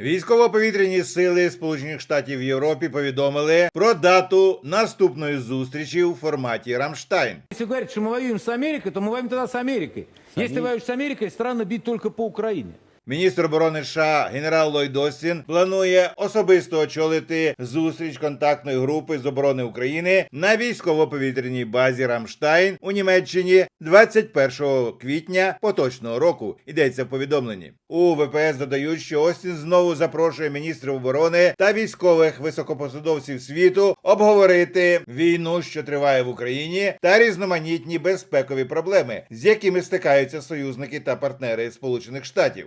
Військово-повітряні сили Сполучених Штатів в Європі повідомили про дату наступної зустрічі у форматі Рамштайн. Якщо говорять, що ми воюємо з Америкою, то ми воюємо тоді з Америкою. Если воюєш з Америкою, странно бить только по Украине. Міністр оборони США генерал Ллойд Остін планує особисто очолити зустріч контактної групи з оборони України на військово-повітряній базі Рамштайн у Німеччині 21 квітня поточного року. Йдеться в повідомленні. У ВПС додають, що Остін знову запрошує міністрів оборони та військових високопосадовців світу обговорити війну, що триває в Україні, та різноманітні безпекові проблеми, з якими стикаються союзники та партнери Сполучених Штатів.